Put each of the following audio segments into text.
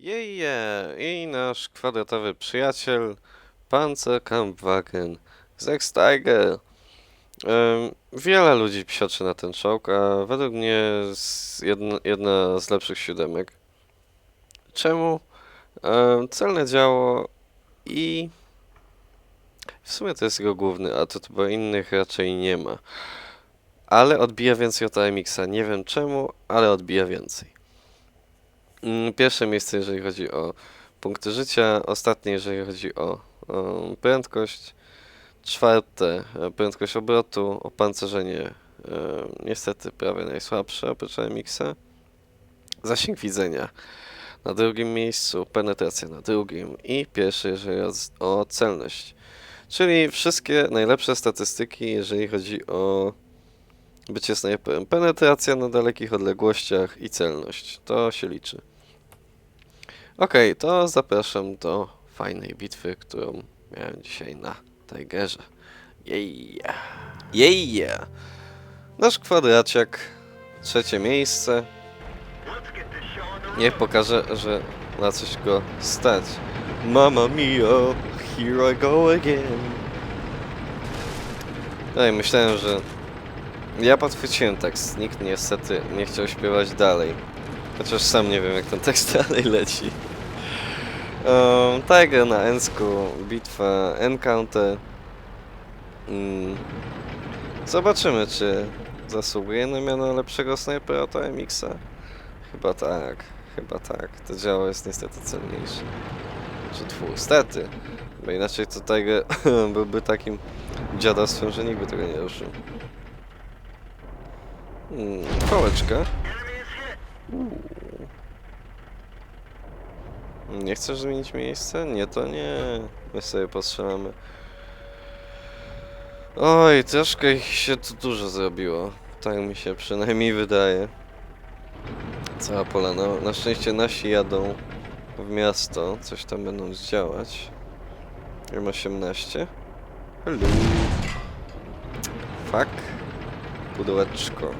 Jeje! I nasz kwadratowy przyjaciel, Panzerkampfwagen Zex Tiger. Em, wiele ludzi psioczy na ten czołg, a według mnie jedna, jedna z lepszych siódemek. Czemu? Em, celne działo i w sumie to jest jego główny atut, bo innych raczej nie ma. Ale odbija więcej od AMX-a. Nie wiem czemu, ale odbija więcej. Mm, Pierwsze miejsce, jeżeli chodzi o punkty życia, ostatnie, jeżeli chodzi o, o prędkość, czwarte, e, prędkość obrotu, opancerzenie, e, niestety prawie najsłabsze oprócz MX-a, zasięg widzenia na drugim miejscu, penetracja na drugim i pierwszy, jeżeli o, o celność. Czyli wszystkie najlepsze statystyki, jeżeli chodzi o bycie snajperem. Penetracja na dalekich odległościach i celność. To się liczy. Okej, to zapraszam do fajnej bitwy, którą miałem dzisiaj na Tigerze. Jej! Jej! Nasz kwadraciak, trzecie miejsce. Niech pokaże, że na coś go stać. Mamma mia, here I go again. Ej, myślałem, że ja podchwyciłem tekst. Nikt niestety nie chciał śpiewać dalej. Chociaż sam nie wiem, jak ten tekst dalej leci. Um, Tiger na Ensku, bitwa Encounter. Mm. Zobaczymy, czy zasługuje na miano lepszego snajpera od AMX-a. Chyba tak, chyba tak. To działo jest niestety celniejsze. Czy twój, stety. Bo inaczej to Tiger byłby takim dziadostwem, że nikt by tego nie ruszył. Hmm, kołeczka. Uuu. Nie chcesz zmienić miejsce? Nie, to nie. My sobie postrzelamy. Oj, troszkę ich się tu dużo zrobiło. Tak mi się przynajmniej wydaje. Cała polana. Na szczęście nasi jadą w miasto. Coś tam będą zdziałać. M18. Hello. Fuck. Pudełeczko.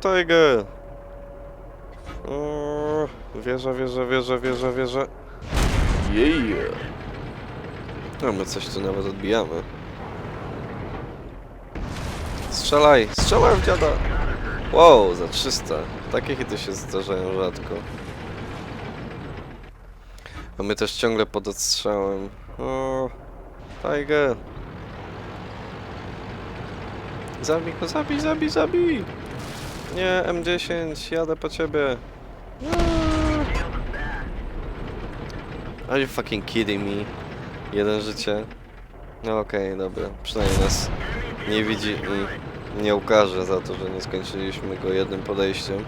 Tiger! O, wieża, wieża, wieża, wieża, wieża. Yeah! No my coś tu nawet odbijamy. Strzelaj! Strzelaj w dziada! Wow, za 300. Takie hity się zdarzają rzadko. A my też ciągle pod odstrzałem. O, Tiger! Zabij go, zabij, zabij, zabij! Nie, M10, jadę po ciebie. Are you fucking kidding me? Jeden życie. No okej, dobra. Przynajmniej nas nie widzi i nie ukaże za to, że nie skończyliśmy go jednym podejściem.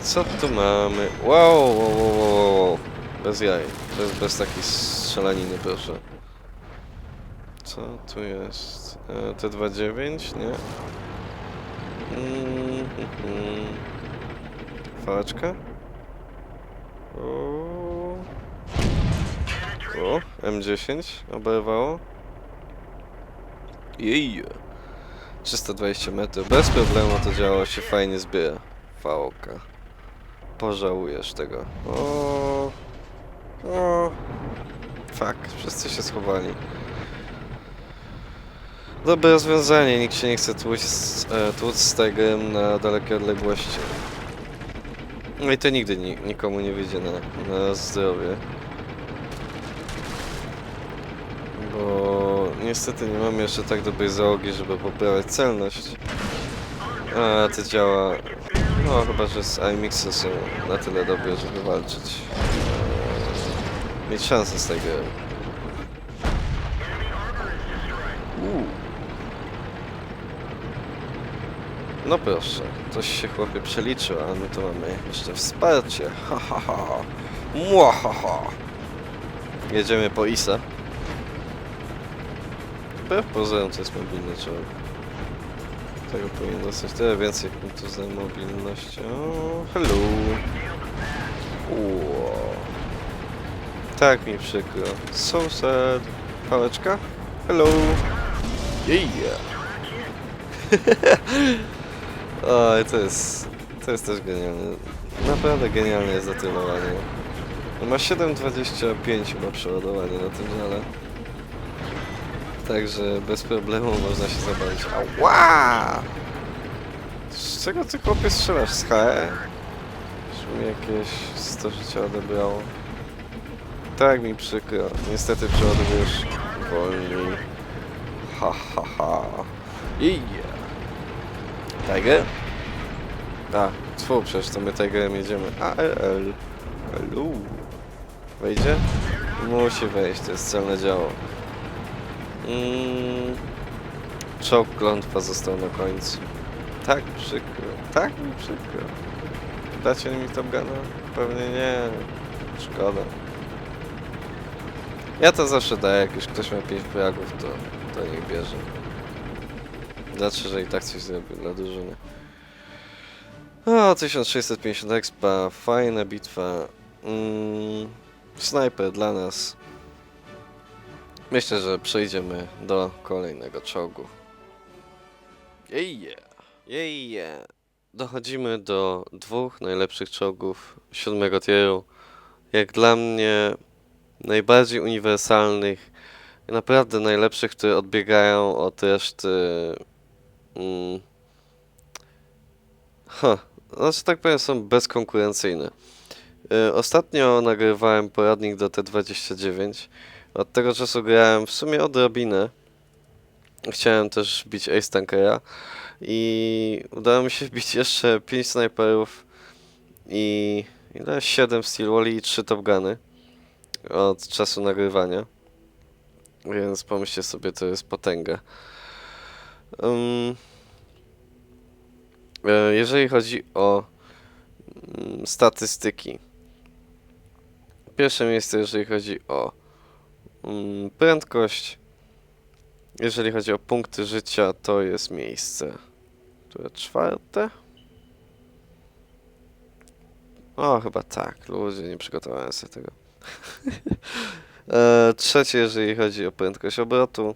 Co tu mamy? Wow, wow, wow, wow. Bez jaj. Bez, bez takiej strzelaniny, proszę. Co tu jest? E, T29, nie? Mm? O, o, M10 oberwało. Jej! 320 metrów, bez problemu to działo się fajnie zbiera. Fałka. Pożałujesz tego. O, o, fuck, wszyscy się schowali. Dobre rozwiązanie, nikt się nie chce tłuc, e, tłuc z Tigerem na dalekie odległości. No i to nigdy ni nikomu nie wyjdzie na, na zdrowie. Bo niestety nie mamy jeszcze tak dobrej załogi, żeby poprawiać celność. A to działa... No chyba, że z IMX-y są na tyle dobre, żeby walczyć. E, mieć szansę z Tigerem. Uuu. No proszę, coś się chłopie przeliczył, a my tu mamy jeszcze wsparcie. Ha ha ha. Mwahaha. Jedziemy po ISA. Wbrew pozorom to jest mobilny czołg. Tego powinien dostać tyle więcej punktów za mobilność. Hello. Ło. Tak mi przykro. So sad. Pałeczka? Hello. Yeah. Oj, to jest, To jest też genialne. Naprawdę genialne jest zatylowanie. Ma 7,25 chyba przeładowanie na tym dziale. Także bez problemu można się zabawić. Ała! Z czego ty chłopie strzelasz? Z HE? Już mi jakieś 100 życia odebrało. Tak mi przykro. Niestety przeładujesz wolniej. Ha ha ha. I Tiger? A, tfu, przecież to my Tigerem jedziemy. A, L. Elu. Wejdzie? Musi wejść, to jest celne działo. Mm. Czołg klątwa został na końcu. Tak przykro, tak mi przykro. Dacie mi Top Guna? Pewnie nie. Szkoda. Ja to zawsze daję, jak już ktoś ma 5 fragów, to, to niech bierze. Znaczy, że i tak coś zrobił dla drużyny. O, 1650 expa, fajna bitwa. Mm, snajper dla nas. Myślę, że przejdziemy do kolejnego czołgu. Jeje, jeje. Dochodzimy do dwóch najlepszych czołgów siódmego tieru. Jak dla mnie najbardziej uniwersalnych naprawdę najlepszych, które odbiegają od reszty. Mm, ha, no, że tak powiem, są bezkonkurencyjne. Y, Ostatnio nagrywałem poradnik do T29. Od tego czasu grałem w sumie odrobinę. Chciałem też bić Ace Tankera i udało mi się wbić jeszcze 5 snajperów i ile? 7 Steel Wally i 3 Top Guny od czasu nagrywania. Więc pomyślcie sobie, to jest potęga. E, jeżeli chodzi o mm, statystyki. Pierwsze miejsce, jeżeli chodzi o mm, prędkość. Jeżeli chodzi o punkty życia, to jest miejsce. Które czwarte? O, chyba tak. Ludzie, nie przygotowałem sobie tego. e, trzecie, jeżeli chodzi o prędkość obrotu.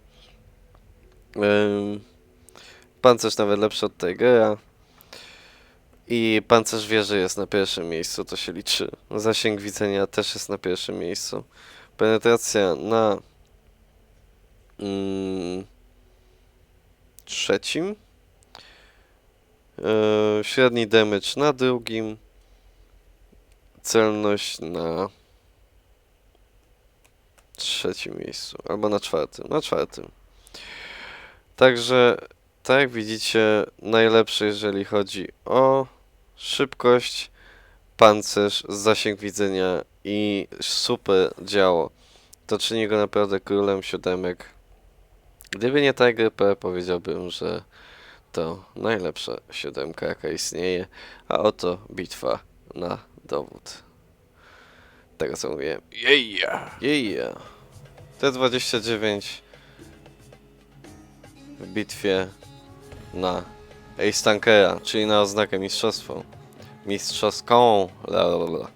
Ym, pancerz nawet lepszy od Tigera. I pancerz wieży jest na pierwszym miejscu, to się liczy. Zasięg widzenia też jest na pierwszym miejscu. Penetracja na mm, trzecim. E, średni damage na drugim. Celność na trzecim miejscu, albo na czwartym, na czwartym. Także, tak jak widzicie, najlepszy jeżeli chodzi o szybkość, pancerz, zasięg widzenia i super działo. To czyni go naprawdę królem siódemek. Gdyby nie Tiger P, powiedziałbym, że to najlepsza siódemka, jaka istnieje, a oto bitwa na dowód. Tego co mówię. Yeah! Yeah! T29 w bitwie na Ace Tankera, czyli na oznakę mistrzostwą. Mistrzowską. La, la, la.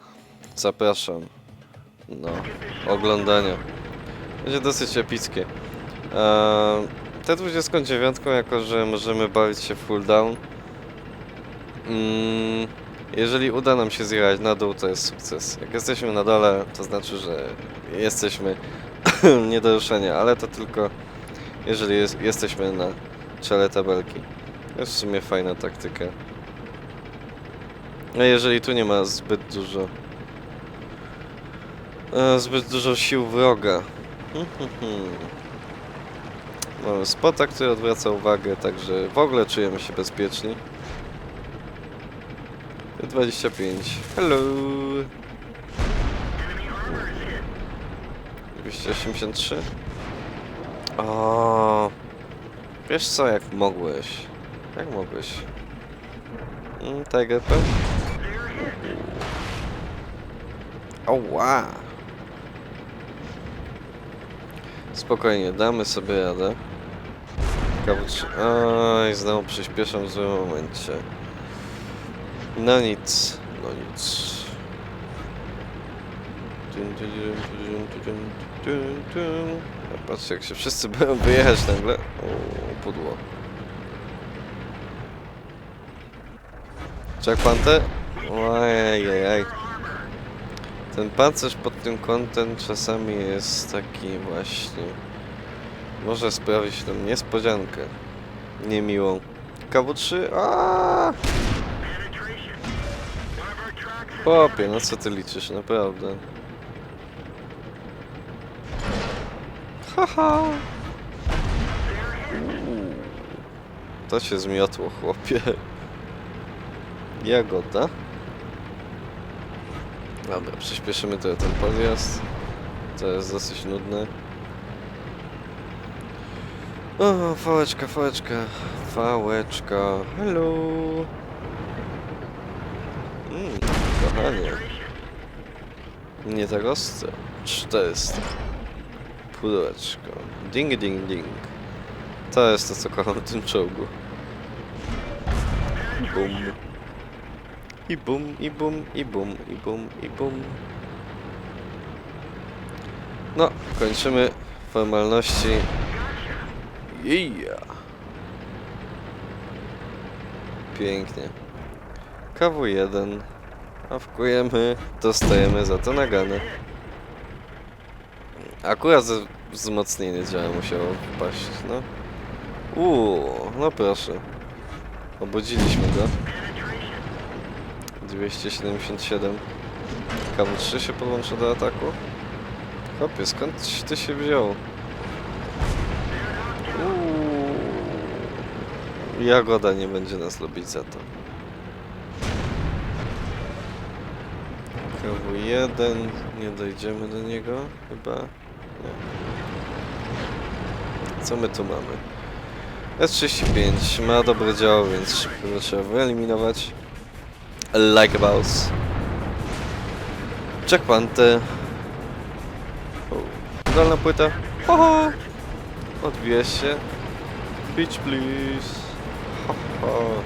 Zapraszam do oglądania. Będzie dosyć epickie. Eee, T29, jako że możemy bawić się full down, mm, jeżeli uda nam się zjechać na dół, to jest sukces. Jak jesteśmy na dole, to znaczy, że jesteśmy nie do ruszenia, ale to tylko jeżeli jest, jesteśmy na czele tabelki. Jest w sumie fajna taktyka. A jeżeli tu nie ma zbyt dużo e, zbyt dużo sił wroga. Hmm, hmm, hmm. Mamy spota, który odwraca uwagę, także w ogóle czujemy się bezpieczni. 25. Hello. 283. O. Wiesz co, jak mogłeś? Jak mogłeś? Mm, Pen? Oła! Spokojnie, damy sobie radę. Kawucz... Oj, znowu przyspieszam w złym momencie. No nic, no nic. Dun, dun, dun, dun, dun, dun, dun. Patrzcie, jak się wszyscy boją wyjechać nagle. O, pudło. Jack Panther? Ojej, Ten pancerz pod tym kątem czasami jest taki właśnie. Może sprawić tam niespodziankę. Niemiłą. KW3? Aaaa! Chłopie, no co ty liczysz, naprawdę. Haha! To się zmiotło, chłopie. Jagoda. Dobra, przyspieszymy trochę ten podjazd. To jest dosyć nudne. O, fałeczka, fałeczka, fałeczka, hello. Mm, kochanie. Nie tak ostro. 400. Pudełeczko. Ding, ding, ding. To jest to, co kocham w tym czołgu. Bum. I bum, i bum, i bum, i bum, i bum. No, kończymy formalności. Yeah. Pięknie. KW1. Awkujemy, dostajemy za to nagany. Akurat z- wzmocnienie działa musiało wpaść, no. Uuu, no proszę. Obudziliśmy go. 277. KW3 się podłącza do ataku. Chłopie, skąd ty się wziął? Uuu. Jagoda nie będzie nas lubić za to. KW1, nie dojdziemy do niego chyba. Co my tu mamy? S35 ma dobre działo, więc szybko trzeba wyeliminować. Like a boss. Jack Panther. Dolna płyta. Ho, ho. Odbija się. Pitch please. Ho.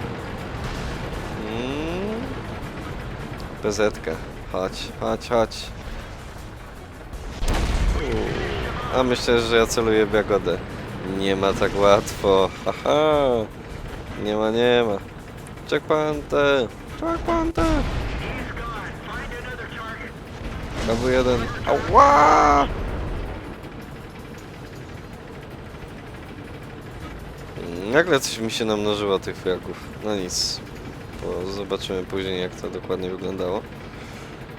Bezetka. Chodź, chodź, chodź. Uuu. A myślę, że ja celuję w Jagodę. Nie ma tak łatwo. Haha. Nie ma, nie ma. Jack Panther. Jack Panther. KW1. Ała! Nagle coś mi się namnożyło tych fragów. No nic. Bo zobaczymy później jak to dokładnie wyglądało.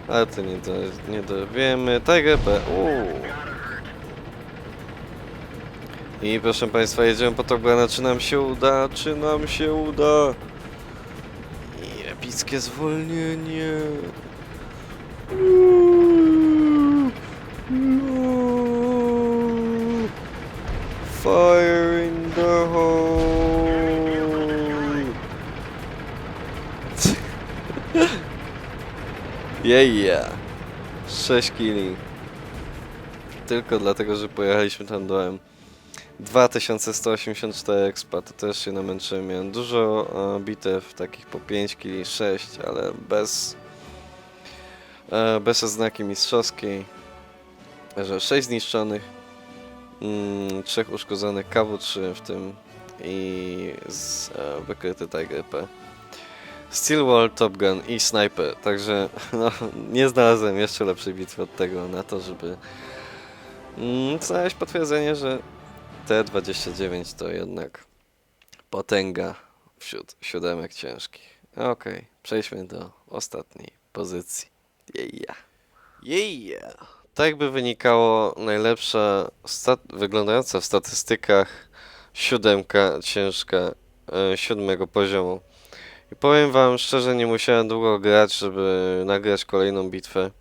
Ale to nie, do, nie dowiemy. Tiger B. Uuu. I proszę Państwa, jedziemy po Togbana. Czy nam się uda? Czy nam się uda? I epickie zwolnienie. Fire in the hole. yeah. 6 killi. Tylko dlatego, że pojechaliśmy tam dołem. 2184 expa, to też się namęczyłem. Miałem dużo e, bitew, takich po 5 kili, 6, ale bez e, bez oznaki mistrzowskiej. Że 6 zniszczonych, mm, 3 uszkodzonych, KW3 w tym i z, e, wykryty Tiger P. Steelwall, Top Gun i Sniper, także no, nie znalazłem jeszcze lepszej bitwy od tego na to, żeby mm, znaleźć potwierdzenie, że T29 to jednak potęga wśród siódemek ciężkich. Okej, przejdźmy do ostatniej pozycji. Yeah. Yeah. Tak jakby wynikało najlepsza, stat- wyglądająca w statystykach siódemka ciężka e, siódmego poziomu. I powiem wam szczerze, nie musiałem długo grać, żeby nagrać kolejną bitwę.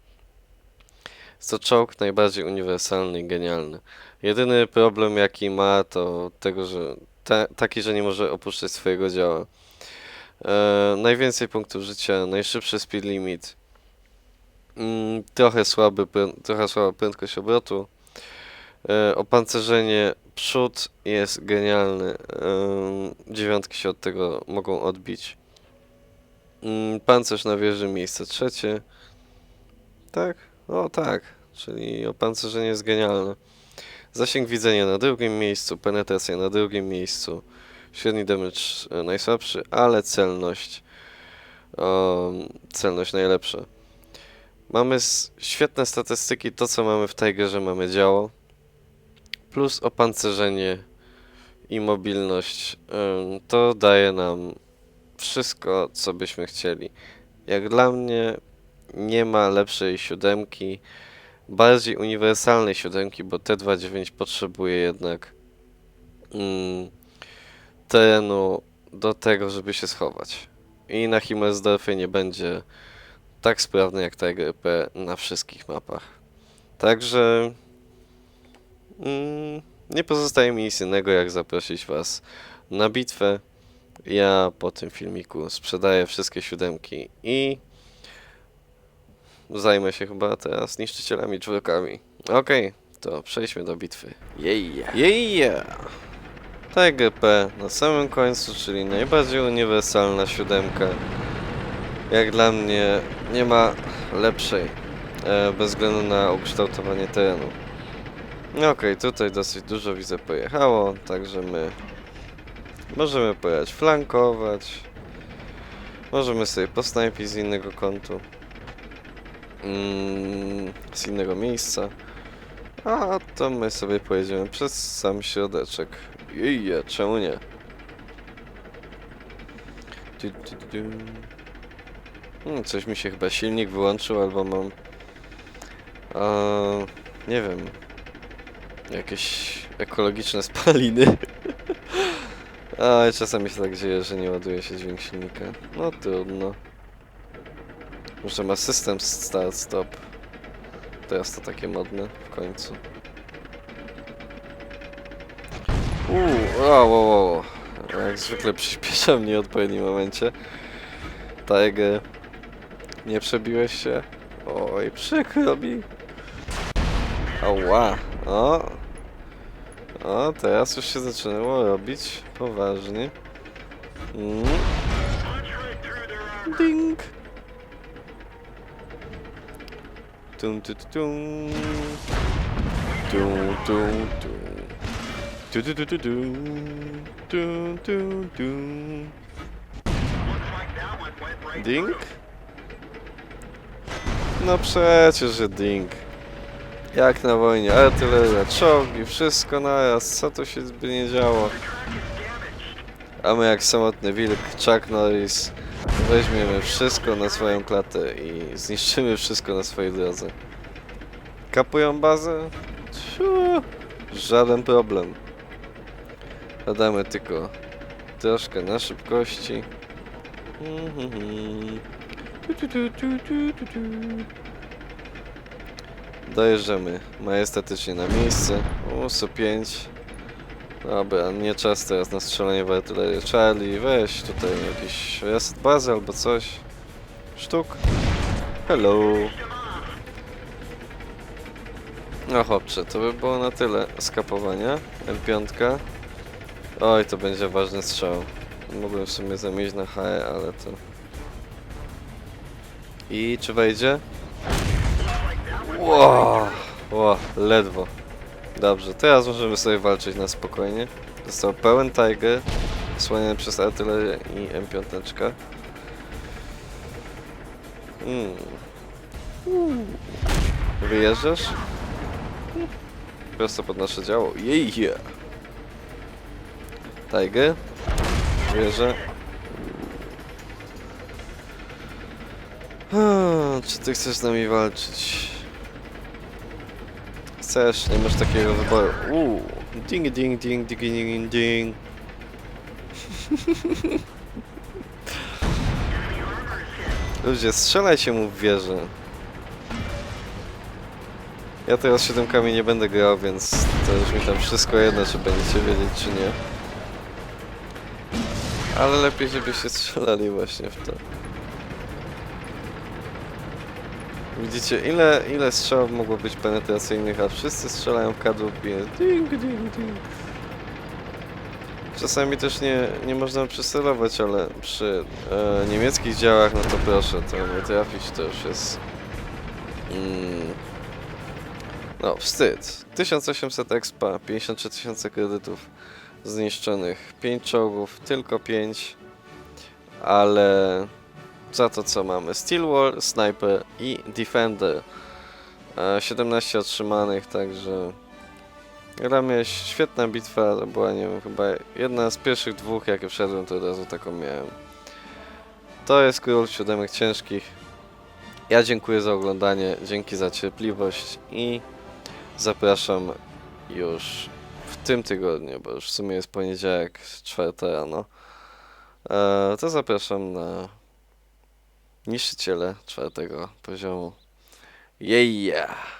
Jest to czołg najbardziej uniwersalny i genialny. Jedyny problem jaki ma to tego, że ta, taki, że nie może opuszczać swojego działa. E, najwięcej punktów życia, najszybszy speed limit, mm, trochę, słaby, trochę słaba prędkość obrotu, e, opancerzenie przód jest genialny, e, dziewiątki się od tego mogą odbić. Mm, pancerz na wieży miejsce trzecie. Tak? O tak, czyli opancerzenie jest genialne. Zasięg widzenia na drugim miejscu, penetracja na drugim miejscu, średni damage e, najsłabszy, ale celność o, celność najlepsza. Mamy świetne statystyki, to co mamy w Tigerze mamy działo, plus opancerzenie i mobilność. Ym, To daje nam wszystko, co byśmy chcieli. Jak dla mnie nie ma lepszej siódemki, bardziej uniwersalnej siódemki, bo T29 potrzebuje jednak mm, terenu do tego, żeby się schować. I na Himmelsdorfie nie będzie tak sprawny jak Tiger P na wszystkich mapach. Także mm, nie pozostaje mi nic innego, jak zaprosić Was na bitwę. Ja po tym filmiku sprzedaję wszystkie siódemki i zajmę się chyba teraz niszczycielami czwórkami. Okej, to przejdźmy do bitwy. Jej. Yeah! Tiger P na samym końcu, czyli najbardziej uniwersalna siódemka. Jak dla mnie nie ma lepszej, e, bez względu na ukształtowanie terenu. No Okej, tutaj dosyć dużo widzę pojechało, także my możemy pojechać flankować. Możemy sobie posnajpić z innego kątu. Mm, z innego miejsca. A to my sobie pojedziemy przez sam środeczek. Jeje, czemu nie? Du, du, du. Hmm, coś mi się chyba silnik wyłączył, albo mam... Nie wiem... Jakieś ekologiczne spaliny. A czasami się tak dzieje, że nie ładuje się dźwięk silnika. No trudno. Może ma system start-stop. Teraz to takie modne w końcu. Uuu, wow, wow, wow. Jak zwykle przyspieszam w nieodpowiednim momencie. Tiger. Nie przebiłeś się? Oj, przykro mi. Ała. O. O, teraz już się zaczynało robić poważnie. Mm. Ding. Tum, tu, tu, tum. Tum, tum, tum. Tu, tu, tu, tu, tum. Tum, tum, tum. Ding? No przecież, że ding. Jak na wojnie, artyleria, czołgi, wszystko naraz, co tu się by nie działo. A my jak samotny wilk, Chuck Norris, weźmiemy wszystko na swoją klatę i zniszczymy wszystko na swojej drodze. Kapują bazę? Ciu, żaden problem. Dodamy tylko troszkę na szybkości. Dojeżdżamy majestatycznie na miejsce. USU 5. Dobra, nie czas teraz na strzelanie w artylerię. Charlie, weź tutaj jakiś reset bazy albo coś. Sztuk. Hello. No chłopcze, to by było na tyle skapowania. M5. Oj, to będzie ważny strzał. Mógłbym w sumie na HE, ale to... I czy wejdzie? Ło, ło, ledwo. Dobrze, teraz możemy sobie walczyć na spokojnie. Został pełen Tiger, słaniany przez artylerię i M5. Mm. Wyjeżdżasz? Prosto pod nasze działo. Jej! Tiger? Wierzę. Hmm, Czy ty chcesz z nami walczyć? Chcesz, nie masz takiego wyboru. Uuu, ding ding ding ding ding ding. Ludzie, strzelajcie mu w wieżę. Ja teraz siódemkami nie będę grał, więc to już mi tam wszystko jedno, czy będziecie wiedzieć, czy nie. Ale lepiej, żebyście strzelali właśnie w to. Widzicie, ile, ile strzałów mogło być penetracyjnych, a wszyscy strzelają kadłubie. Ding, ding, ding. Czasami też nie, nie można przycelować, ale przy e, niemieckich działach, no to proszę, to nie trafić to już jest... Mm, no, wstyd. 1800 expa, 53 tysiące kredytów zniszczonych. 5 czołgów, tylko 5. Ale za to co mamy Steel War, Sniper i Defender. E, 17 otrzymanych, także mnie świetna bitwa, to była nie wiem, chyba jedna z pierwszych dwóch jakie wszedłem, to od razu taką miałem. To jest Król Siódemek Ciężkich. Ja dziękuję za oglądanie, dzięki za cierpliwość i zapraszam już w tym tygodniu, bo już w sumie jest poniedziałek, czwarta rano. E, to zapraszam na niszczyciele czwartego poziomu. Yeah!